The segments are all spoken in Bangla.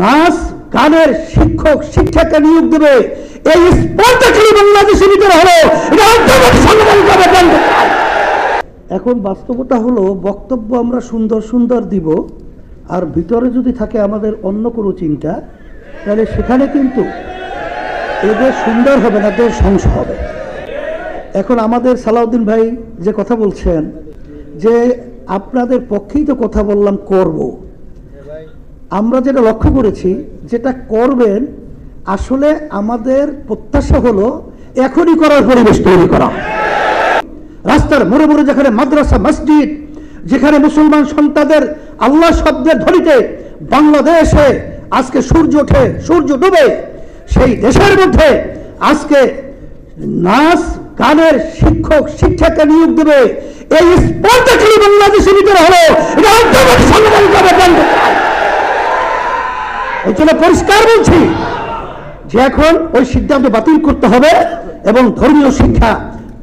নাচ গানের শিক্ষক, শিক্ষাকে নিয়োগ দেবে। এই স্পর্ধা খালি বাংলাদেশের ভিতরে হলো। এখন বাস্তবতা হলো বক্তব্য আমরা সুন্দর সুন্দর দিব, আর ভিতরে যদি থাকে আমাদের অন্য কোনো চিন্তা, তাহলে সেখানে কিন্তু এদের সুন্দর হবে না, দেশ ধ্বংস হবে। এখন আমাদের সালাউদ্দিন ভাই যে কথা বলছেন, যে আপনাদের পক্ষেই তো কথা বললাম করব। আমরা যেটা লক্ষ্য করেছি, যেটা করবেন, আসলে আমাদের প্রত্যাশা হলো এখনই করার পরিবেশ তৈরি করা। রাস্তার মোড়ে মোড়ে যেখানে মাদ্রাসা, মসজিদ, যেখানে মুসলমান সন্তানদের আল্লাহ শব্দের ধ্বনিতে বাংলাদেশে আজকে সূর্য ওঠে, সূর্য ডুবে, সেই দেশের মধ্যে আজকে নাচ গানের শিক্ষক শিক্ষাকে নিয়োগ দেবে। এই স্পর্ধা খালি বাংলাদেশের ভিতরে হলো এটা এই জন্য পরিষ্কার বলছি যে এখন ওই সিদ্ধান্ত বাতিল করতে হবে এবং ধর্মীয় শিক্ষা,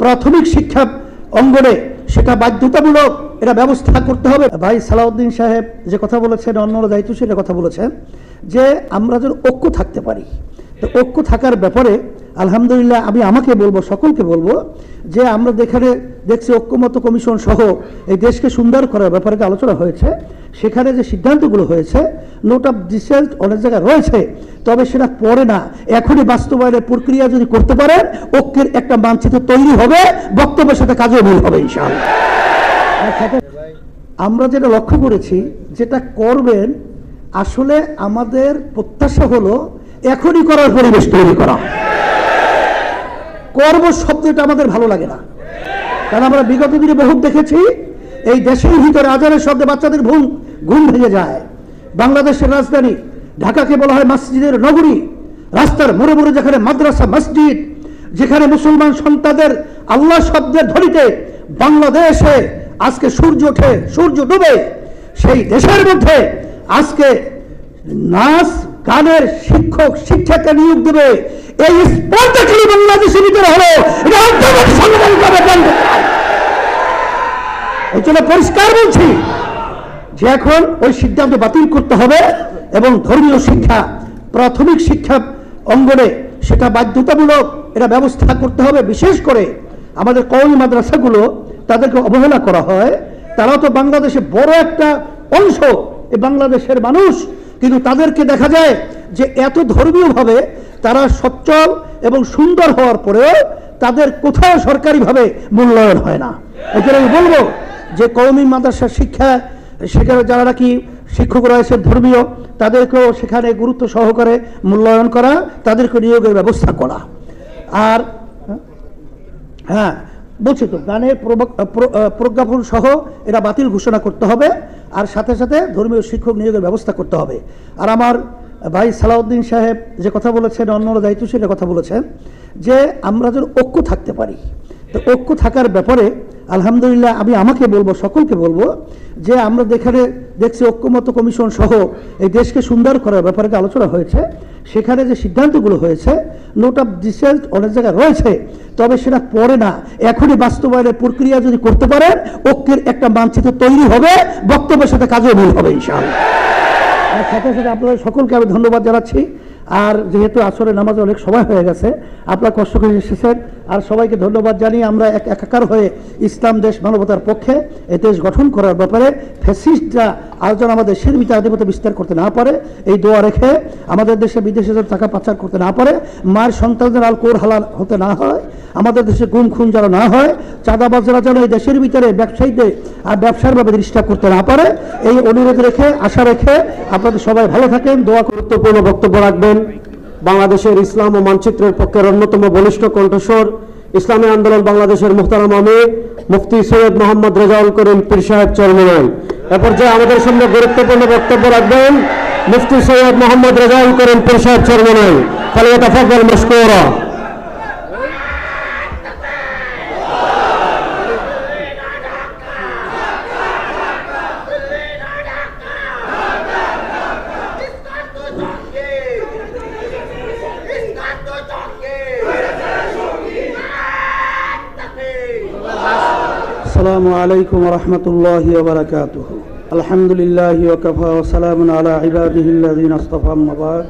প্রাথমিক শিক্ষা অঙ্গনে সেটা বাধ্যতামূলক এটা ব্যবস্থা করতে হবে। ভাই সালাউদ্দিন সাহেব যে কথা বলেছেন, অন্যরা দায়িত্ব সেটা কথা বলেছেন, যে আমরা যেন ঐক্য থাকতে পারি। ঐক্য থাকার ব্যাপারে আলহামদুলিল্লাহ, আমি আমাকে বলব, সকলকে বলব, যে আমরা যেখানে দেখছি ঐক্যমত কমিশন সহ এই দেশকে সুন্দর করার ব্যাপারে যে আলোচনা হয়েছে, সেখানে যে সিদ্ধান্তগুলো হয়েছে নোট অফ ডিসেন্ট অনেক জায়গায় রয়েছে, তবে সেটা পরে না। এখনই বাস্তবায়নের প্রক্রিয়া যদি করতে পারেন, ঐক্যের একটা মানচিত্র তৈরি হবে, বক্তব্যের সাথে কাজও মিল হবে, ইনশাআল্লাহ। আমরা যেটা লক্ষ্য করেছি, যেটা করবেন, আসলে আমাদের প্রত্যাশা হলো, এখনই করার পরিবেশ তৈরি করা। কর্ম শব্দটা আমাদের ভালো লাগে না। কারণ আমরা বিগত দিনে বহুত দেখেছি, এই দেশের ভিতরে আজানের শব্দে বাচ্চাদের ঘুম ঘুম ভেঙে যায়। বাংলাদেশের রাজধানী ঢাকাকে বলা হয় মসজিদের নগরী। রাস্তার মোড়ে মোড়ে যেখানে মাদ্রাসা, মসজিদ, যেখানে মুসলমান সন্তানদের আল্লাহ শব্দের ধরিতে বাংলাদেশে আজকে সূর্য ওঠে, সূর্য ডুবে, সেই দেশের মধ্যে আজকে নাচ, গানের শিক্ষক শিক্ষাকে নিয়োগ দেবে। এই স্পর্ধা হলো এই জন্য পরিষ্কার বলছি যে এখন ওই সিদ্ধান্ত বাতিল করতে হবে এবং ধর্মীয় শিক্ষা, প্রাথমিক শিক্ষা অঙ্গনে সেটা বাধ্যতামূলক এটা ব্যবস্থা করতে হবে। বিশেষ করে আমাদের কওমি মাদ্রাসাগুলো তাদেরকে অবহেলা করা হয়। তারাও তো বাংলাদেশে বড় একটা অংশ এই বাংলাদেশের মানুষ। কিন্তু তাদেরকে দেখা যায় যে এত ধর্মীয়ভাবে তারা সচ্ছল এবং সুন্দর হওয়ার পরেও তাদের কোথাও সরকারিভাবে মূল্যায়ন হয় না। এখানে আমি বলব যে কওমি মাদ্রাসার শিক্ষা, সেখানে যারা নাকি শিক্ষক রয়েছে ধর্মীয়, তাদেরকেও সেখানে গুরুত্ব সহকারে মূল্যায়ন করা, তাদেরকে নিয়োগের ব্যবস্থা করা। আর হ্যাঁ বলছি তো, গানের প্রজ্ঞাপন সহ এটা বাতিল ঘোষণা করতে হবে, আর সাথে সাথে ধর্মীয় শিক্ষক নিয়োগের ব্যবস্থা করতে হবে। আর আমার ভাই সালাউদ্দিন সাহেব যে কথা বলেছেন, অন্যরা দায়িত্ব সেটা কথা বলেছেন, যে আমরা যেন ঐক্য থাকতে পারি। তো ঐক্য থাকার ব্যাপারে আলহামদুলিল্লাহ আমি আমাকে বলব, সকলকে বলব, যে আমরা যেখানে দেখছি ঐক্যমত কমিশন সহ এই দেশকে সুন্দর করার ব্যাপারে আলোচনা হয়েছে, সেখানে যে সিদ্ধান্তগুলো হয়েছে নোট অফ ডিসেন্ট অনেক জায়গায় রয়েছে, তবে সেটা পরে না। এখনই বাস্তবায়নের প্রক্রিয়া যদি করতে পারেন, ঐক্যের একটা মানচিত্র তৈরি হবে, বক্তব্যের সাথে কাজও মিল হবে, ইনশাআল্লাহ। আর সাথে সাথে আপনাদের সকলকে আমি ধন্যবাদ জানাচ্ছি। আর যেহেতু আসরে নামাজে অনেক সময় হয়ে গেছে, আপনারা কষ্ট করে এসেছেন। আর সবাইকে ধন্যবাদ জানিয়ে আমরা এক একাকার হয়ে ইসলাম দেশ মানবতার পক্ষে এ দেশ গঠন করার ব্যাপারে ফ্যাসিস্টরা আর যেন আমাদের ভিতরে আধিপত্য বিস্তার করতে না পারে। এই দোয়া রেখে আমাদের দেশে বিদেশে টাকা পাচার করতে না পারে। মায়ের সন্তানদের আল কোর হালাল হতে না হয়। আমাদের দেশে গুম খুন যেন না হয়, চাঁদাবাজরা যেন এই দেশের ভিতরে ব্যবসায়ীদের আর ব্যবসার ভাবে ডিস্টার্ব করতে না পারে, এই অনুরোধ রেখে, আশা রেখে আপনাদের সবাই ভালো থাকেন, দোয়া গুরুত্বপূর্ণ বক্তব্য রাখবেন। বাংলাদেশের ইসলাম ও মানচিত্রের পক্ষের অন্যতম বলিষ্ঠ কণ্ঠস্বর, ইসলামী আন্দোলন বাংলাদেশের মুহতারাম আমি মুফতি সৈয়দ মোহাম্মদ রেজাউল করিম পীর সাহেব চরমনাই এ পর্যায়ে আমাদের সামনে গুরুত্বপূর্ণ বক্তব্য রাখবেন, মুফতি সৈয়দ মোহাম্মদ রেজাউল করিম পীর সাহেব চরমনাই ফালিয়াতাফাজ্জাল السلام عليكم ورحمة الله وبركاته. الحمد لله وكفى وسلام على عباده الذين اصطفى أما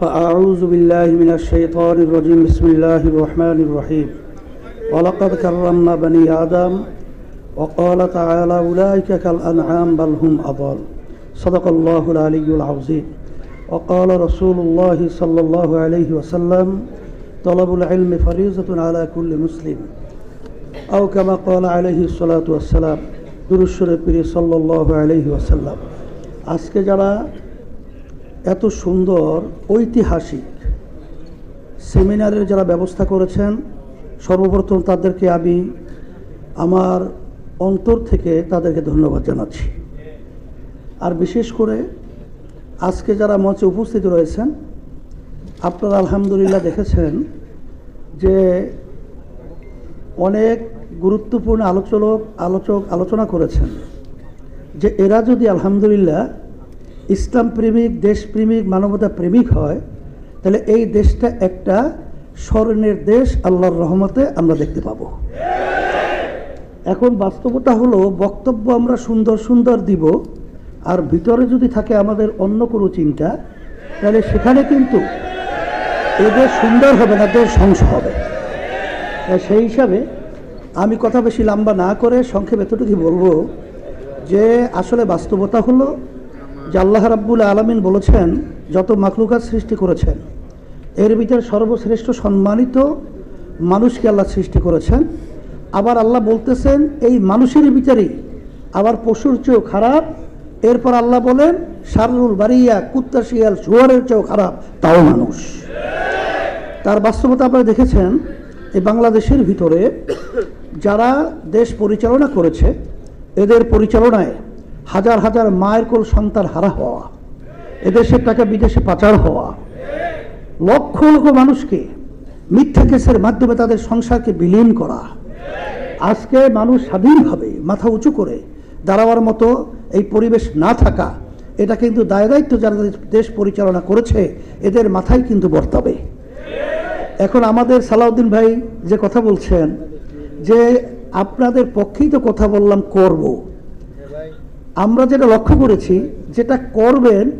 فأعوذ بالله من الشيطان الرجيم. بسم الله الرحمن الرحيم. ولقد كرمنا بني آدم وقال تعالى أولئك كالأنعام بل هم أضل. صدق الله العلي العظيم. وقال رسول الله صلى الله عليه وسلم طلب العلم فريضة على كل مسلم. আও কামা কল প্রিয় সাল্লাহ আলহি আসাল্লাম আজকে যারা এত সুন্দর, ঐতিহাসিক সেমিনারের যারা ব্যবস্থা করেছেন, সর্বপ্রথম তাদেরকে আমি আমার অন্তর থেকে তাদেরকে ধন্যবাদ জানাচ্ছি। আর বিশেষ করে আজকে যারা মঞ্চে উপস্থিত রয়েছেন, আপনারা আলহামদুলিল্লাহ দেখেছেন যে অনেক গুরুত্বপূর্ণ আলোচক আলোচক আলোচনা করেছেন যে এরা যদি আলহামদুলিল্লাহ ইসলাম প্রেমিক দেশপ্রেমিক মানবতা প্রেমিক হয়, তাহলে এই দেশটা একটা স্মরণের দেশ, আল্লাহর রহমতে আমরা দেখতে পাবো। এখন বাস্তবতা হলো, বক্তব্য আমরা সুন্দর সুন্দর দিব, আর ভিতরে যদি থাকে আমাদের অন্য কোনো চিন্তা, তাহলে সেখানে কিন্তু এদের সুন্দর হবে না দেশ ধ্বংস হবে। সেই হিসাবে আমি কথা বেশি লম্বা না করে সংক্ষেপে এতটুকু বলব যে আসলে বাস্তবতা হলো যে আল্লাহ রাব্বুল আলমিন বলেছেন, যত মাখলুকাত সৃষ্টি করেছেন, এর ভিতরে সর্বশ্রেষ্ঠ সম্মানিত মানুষকে আল্লাহ সৃষ্টি করেছেন। আবার আল্লাহ বলতেছেন, এই মানুষের ভিতরেই আবার পশুর চেয়েও খারাপ। এরপর আল্লাহ বলেন সারুল বাড়িয়া কুত্তা শিয়াল শুয়ারের চেয়েও খারাপ, তাও মানুষ। তার বাস্তবতা আপনারা দেখেছেন, এই বাংলাদেশের ভিতরে যারা দেশ পরিচালনা করেছে, এদের পরিচালনায় হাজার হাজার মায়ের কোল সন্তান হারা হওয়া এদেশের টাকা বিদেশে পাচার হওয়া, লক্ষ লক্ষ মানুষকে মিথ্যা কেসের মাধ্যমে তাদের সংসারকে বিলীন করা, আজকে মানুষ স্বাধীনভাবে মাথা উঁচু করে দাঁড়াবার মতো এই পরিবেশ না থাকা, এটা কিন্তু দায় দায়িত্ব যারা দেশ পরিচালনা করেছে, এদের মাথায় কিন্তু বর্তাবে। এখন আমাদের সালাউদ্দিন ভাই যে কথা বলছেন যে আপনাদের পক্ষেই তো কথা বললাম করব। আমরা যেটা লক্ষ্য করেছি, যেটা করবেন,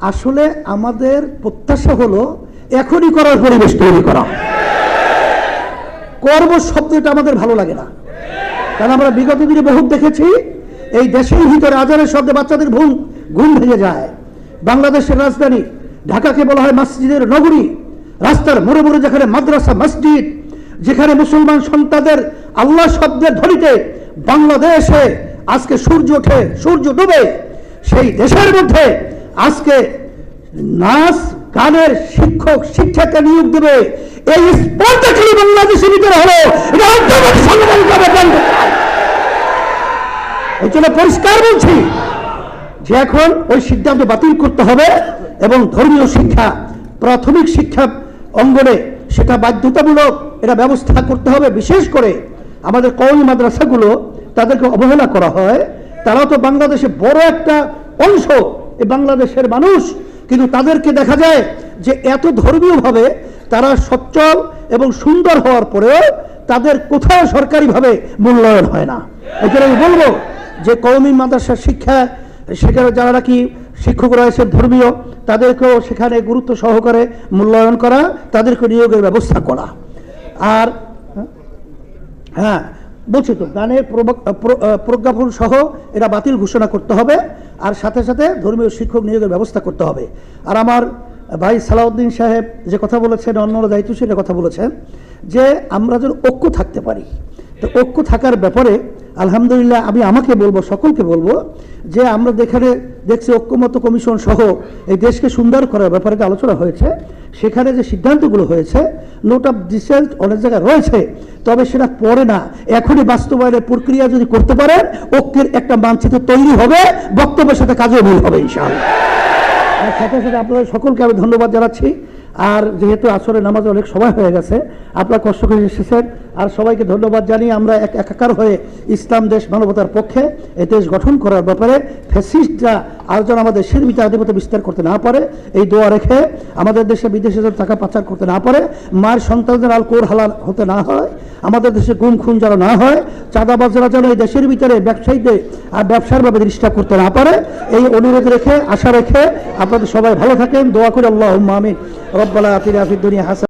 আসলে আমাদের প্রত্যাশা হলো এখনই করার পরিবেশ তৈরি করা। কর্ম শব্দটা আমাদের ভালো লাগে না। কারণ আমরা বিগত দিনে বহুত দেখেছি, এই দেশের ভিতরে আজানের শব্দে বাচ্চাদের ঘুম ঘুম ভেঙে যায়। বাংলাদেশের রাজধানী, ঢাকাকে বলা হয় মসজিদের নগরী। রাস্তার মোড়ে মোড়ে যেখানে মাদ্রাসা, মসজিদ যেখানে মুসলমান সন্তানদের আল্লাহ শব্দের ধরিতে বাংলাদেশে আজকে সূর্য ওঠে, সূর্য ডুবে, সেই দেশের মধ্যে আজকে নাচ গানের শিক্ষক, শিক্ষাকে নিয়োগ দেবে এই স্পর্ধা খালি বাংলাদেশের ভিতরে হলো। এই জন্য পরিষ্কার বলছি যে এখন ওই সিদ্ধান্ত বাতিল করতে হবে এবং ধর্মীয় শিক্ষা, প্রাথমিক শিক্ষা অঙ্গনে সেটা বাধ্যতামূলক এটা ব্যবস্থা করতে হবে, বিশেষ করে আমাদের কওমি মাদ্রাসাগুলো তাদেরকে অবহেলা করা হয়। তারাও তো বাংলাদেশে বড় একটা অংশ এই বাংলাদেশের মানুষ। কিন্তু তাদেরকে দেখা যায় যে এত ধর্মীয়ভাবে তারা সচ্ছল এবং সুন্দর হওয়ার পরেও তাদের কোথাও সরকারিভাবে মূল্যায়ন হয় না। জন্য আমি বলব যে কওমি মাদ্রাসার শিক্ষা, সেখানে যারা নাকি শিক্ষক রয়েছে ধর্মীয়, তাদেরকেও সেখানে গুরুত্ব সহকারে মূল্যায়ন করা, তাদেরকে নিয়োগের ব্যবস্থা করা। আর হ্যাঁ বলছি তো গানের প্রজ্ঞাপন সহ এটা বাতিল ঘোষণা করতে হবে, আর সাথে সাথে ধর্মীয় শিক্ষক নিয়োগের ব্যবস্থা করতে হবে। আর আমার ভাই সালাউদ্দিন সাহেব যে কথা বলেছেন, অন্যরা দায়িত্বশীল কথা বলেছেন, যে আমরা যেন ঐক্য থাকতে পারি। তো ঐক্য থাকার ব্যাপারে, আলহামদুলিল্লাহ, আমি আমাকে বলব, সকলকে বলব, যে আমরা যেখানে দেখছি ঐক্যমত কমিশন সহ এই দেশকে সুন্দর করার ব্যাপারে আলোচনা হয়েছে সেখানে যে সিদ্ধান্তগুলো হয়েছে নোট অফ ডিসেন্ট অনেক জায়গায় রয়েছে, তবে সেটা পরে না। এখনই বাস্তবায়নের প্রক্রিয়া যদি করতে পারেন, ঐক্যের একটা মানচিত্র তৈরি হবে, বক্তব্যের সাথে কাজও মিল হবে, ইনশাআল্লাহ। সাথে সাথে আপনাদের সকলকে আমি ধন্যবাদ জানাচ্ছি। আর যেহেতু আসরে নামাজ অনেক সময় হয়ে গেছে, আপনার কষ্ট করে এসেছেন। আর সবাইকে ধন্যবাদ জানিয়ে আমরা এক একাকার হয়ে ইসলাম দেশ মানবতার পক্ষে এ দেশ গঠন করার ব্যাপারে ফ্যাসিস্টরা আর যেন আমাদের দেশের ভিতরে আধিপত্য বিস্তার করতে না পারে, এই দোয়া রেখে আমাদের দেশে বিদেশে যেন টাকা পাচার করতে না পারে, মার সন্তানদের আল কোর হালাল হতে না হয়। আমাদের দেশে গুম খুন যেন না হয় চাঁদাবাজরা যেন এই দেশের ভিতরে ব্যবসায়ীদের আর ব্যবসার ভাবে ডিস্টার্ব করতে না পারে, এই অনুরোধ রেখে, আশা রেখে আপনাদের সবাই ভালো থাকেন, দোয়া করে আল্লাহ আমিন। রব্বালা আতিরা ফিদ দুনিয়া হাসান।